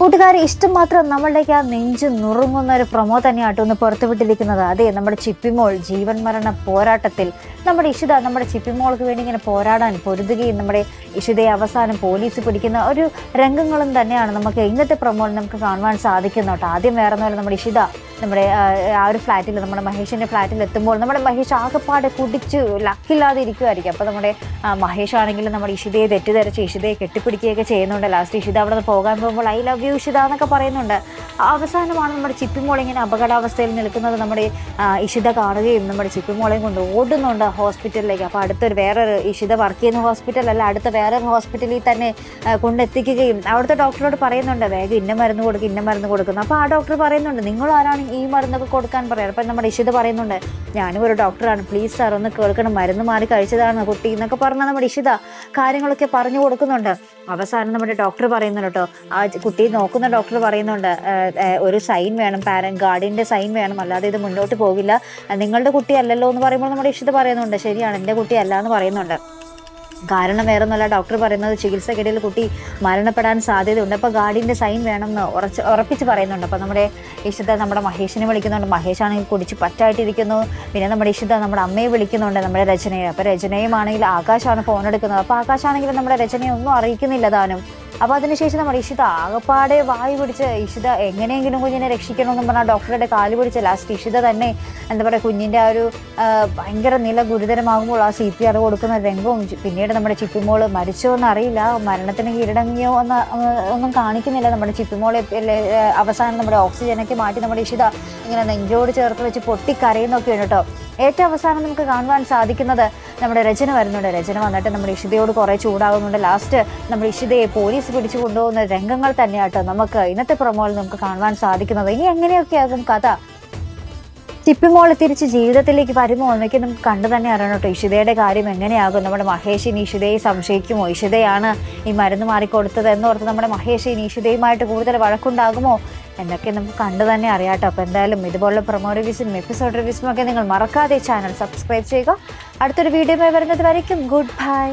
കൂട്ടുകാരെ ഇഷ്ടം മാത്രം നമ്മളുടെയൊക്കെ ആ നെഞ്ച് നുറുങ്ങുന്ന ഒരു പ്രൊമോ തന്നെയാട്ടോ ഒന്ന് പുറത്തുവിട്ടിരിക്കുന്നത്. അതെ നമ്മുടെ ചിപ്പിമോൾ ജീവൻ മരണ പോരാട്ടത്തിൽ നമ്മുടെ ഇഷിത നമ്മുടെ ചിപ്പിമോൾക്ക് വേണ്ടി ഇങ്ങനെ പോരാടാൻ പൊരുതുകയും നമ്മുടെ ഇഷിതയെ അവസാനം പോലീസ് പിടിക്കുന്ന ഒരു രംഗങ്ങളും തന്നെയാണ് നമുക്ക് ഇന്നത്തെ പ്രൊമോയിൽ നമുക്ക് കാണുവാൻ സാധിക്കുന്നോട്ടോ ആദ്യം വേറെ നമ്മുടെ ഇഷിത. നമ്മുടെ ആ, ഒരു ഫ്ലാറ്റിൽ നമ്മുടെ മഹേഷിന്റെ ഫ്ലാറ്റിൽ എത്തുമ്പോൾ നമ്മുടെ മഹേഷ് ആകെപ്പാടെ കുടിച്ച് ലക്കില്ലാതെ ഇരിക്കുമായിരിക്കും അപ്പോൾ നമ്മുടെ മഹേഷ് ആണെങ്കിലും നമ്മുടെ ഇഷിതയെ തെറ്റിദ്ധരിച്ച് ഇഷിതയെ കെട്ടിപ്പിടിക്കുകയൊക്കെ ചെയ്യുന്നുണ്ട് ലാസ്റ്റ് ഇഷിത അവിടെ നിന്ന് പോകാൻ പോകുമ്പോൾ ഐ ലവ് യു ഇഷിത എന്നൊക്കെ പറയുന്നുണ്ട്. അവസാനമാണ് നമ്മുടെ ചിപ്പിമോൾ ഇങ്ങനെ അപകടാവസ്ഥയിൽ നിൽക്കുന്നത്. നമ്മുടെ ഇഷിത കാണുകയും നമ്മുടെ ചിപ്പിമോളെയും കൊണ്ട് ഓടുന്നുണ്ട് ഹോസ്പിറ്റലിലേക്ക്. അപ്പോൾ അടുത്തൊരു വേറൊരു ഇഷിത വർക്ക് ചെയ്യുന്ന ഹോസ്പിറ്റലല്ല അടുത്ത വേറൊരു ഹോസ്പിറ്റലിൽ തന്നെ കൊണ്ടെത്തിക്കുകയും അവിടുത്തെ ഡോക്ടറോട് പറയുന്നുണ്ട് വേഗം ഇന്ന മരുന്ന് കൊടുക്കും ഇന്ന മരുന്ന് കൊടുക്കുന്നു അപ്പോൾ ആ ഡോക്ടർ പറയുന്നുണ്ട് നിങ്ങൾ ആരാണ് ഈ മരുന്നൊക്കെ കൊടുക്കാൻ പറയാറ്. അപ്പം നമ്മുടെ ഇഷിത പറയുന്നുണ്ട് ഞാനും ഒരു ഡോക്ടറാണ്. പ്ലീസ് സാർ ഒന്ന് കേൾക്കണം. മരുന്ന് മാറി കഴിച്ചതാണ് കുട്ടി എന്നൊക്കെ പറഞ്ഞാൽ നമ്മുടെ ഇഷിത കാര്യങ്ങളൊക്കെ പറഞ്ഞു കൊടുക്കുന്നുണ്ട്. അവസാനം നമ്മുടെ ഡോക്ടർ പറയുന്നുണ്ട് കേട്ടോ ആ കുട്ടി നോക്കുന്ന ഡോക്ടർ പറയുന്നുണ്ട് "ഏഹ്, ഏഹ്, ഒരു സൈൻ വേണം പാരൻ ഗാർഡിന്റെ സൈൻ വേണം. അല്ലാതെ ഇത് മുന്നോട്ട് പോകില്ല. നിങ്ങളുടെ കുട്ടി അല്ലല്ലോ എന്ന് പറയുമ്പോൾ നമ്മുടെ ഇഷിത പറയുന്നുണ്ട് ശരിയാണ് എന്റെ കുട്ടി അല്ല എന്ന് പറയുന്നുണ്ട്. കാരണം വേറെ ഒന്നുമല്ല ഡോക്ടർ പറയുന്നത് ചികിത്സക്കിടയിൽ കുട്ടി മരണപ്പെടാൻ സാധ്യതയുണ്ട്. അപ്പോൾ ഗാർഡിന്റെ സൈൻ വേണമെന്ന് ഉറച്ച് ഉറപ്പിച്ച് പറയുന്നുണ്ട്. അപ്പോൾ നമ്മുടെ ഇഷിത നമ്മുടെ മഹേഷിനെ വിളിക്കുന്നുണ്ട്. മഹേഷാണെങ്കിൽ കുടിച്ച് പറ്റായിട്ടിരിക്കുന്നു. പിന്നെ നമ്മുടെ ഇഷിത നമ്മുടെ അമ്മയെ വിളിക്കുന്നുണ്ട് നമ്മുടെ രചനയെ. അപ്പോൾ രചനയുമാണെങ്കിൽ ആകാശാണ് ഫോൺ എടുക്കുന്നത്. അപ്പോൾ ആകാശാണെങ്കിലും നമ്മുടെ രചനയെ ഒന്നും അറിയിക്കുന്നില്ല താനും. അപ്പോൾ അതിനുശേഷം നമ്മുടെ ഇഷിത ആകപ്പാടെ വായു പിടിച്ച് ഇഷിത എങ്ങനെയെങ്കിലും കുഞ്ഞിനെ രക്ഷിക്കണമെന്ന് പറഞ്ഞാൽ ഡോക്ടറുടെ കാൽ പിടിച്ച ലാസ്റ്റ് ഇഷിത തന്നെ എന്താ പറയുക കുഞ്ഞിന്റെ ആ ഒരു ഭയങ്കര നില ഗുരുതരമാകുമ്പോൾ ആ സി പി ആർ കൊടുക്കുന്ന രംഗവും പിന്നീട് നമ്മുടെ ചിപ്പിമോൾ മരിച്ചോ എന്ന് അറിയില്ല. മരണത്തിന് കീഴടങ്ങിയോ എന്ന് ഒന്നും കാണിക്കുന്നില്ല. നമ്മുടെ ചിപ്പിമോളെ അവസാനം നമ്മുടെ ഓക്സിജനൊക്കെ മാറ്റി നമ്മുടെ ഇഷിത ഇങ്ങനെ നെഞ്ചോട് ചേർത്ത് വെച്ച് പൊട്ടിക്കരയുന്നൊക്കെയാണ് കേട്ടോ. ഏറ്റവും അവസാനം നമുക്ക് കാണുവാൻ സാധിക്കുന്നത് നമ്മുടെ രചന വരുന്നുണ്ട്. രചന വന്നിട്ട് നമ്മുടെ ഇഷിതയോട് കുറേ ചൂടാകുന്നുണ്ട് ലാസ്റ്റ് നമ്മുടെ ഇഷിതയെ പോലീസ് പിടിച്ചു കൊണ്ടുപോകുന്ന രംഗങ്ങൾ തന്നെയാട്ടോ നമുക്ക് ഇന്നത്തെ പ്രൊമോയിൽ നമുക്ക് കാണുവാൻ സാധിക്കുന്നത്. ഇനി എങ്ങനെയൊക്കെയാകും കഥ? ചിപ്പിമോൾ തിരിച്ച് ജീവിതത്തിലേക്ക് വരുമോ എന്നൊക്കെ നമുക്ക് കണ്ടു തന്നെ അറിയണം കേട്ടോ. ഇഷിതയുടെ കാര്യം എങ്ങനെയാകും? നമ്മുടെ മഹേഷ് ഇനി ഇഷിതയെ സംശയിക്കുമോ? ഇഷിതയാണ് ഈ മരുന്ന് മാറിക്കൊടുത്തത് എന്നോർത്ത് നമ്മുടെ മഹേഷ് ഇനി ഇഷിതയുമായിട്ട് കൂടുതൽ വഴക്കുണ്ടാകുമോ എന്നൊക്കെ നമുക്ക് കണ്ടു തന്നെ അറിയാം കേട്ടോ. അപ്പോൾ എന്തായാലും ഇതുപോലുള്ള പ്രൊമോ റിവ്യൂസും എപ്പിസോഡ് റിവ്യൂസും ഒക്കെ നിങ്ങൾ മറക്കാതെ ചാനൽ സബ്സ്ക്രൈബ് ചെയ്യുക. അടുത്തൊരു വീഡിയോ വരുന്നത് വരയ്ക്കും. Good bye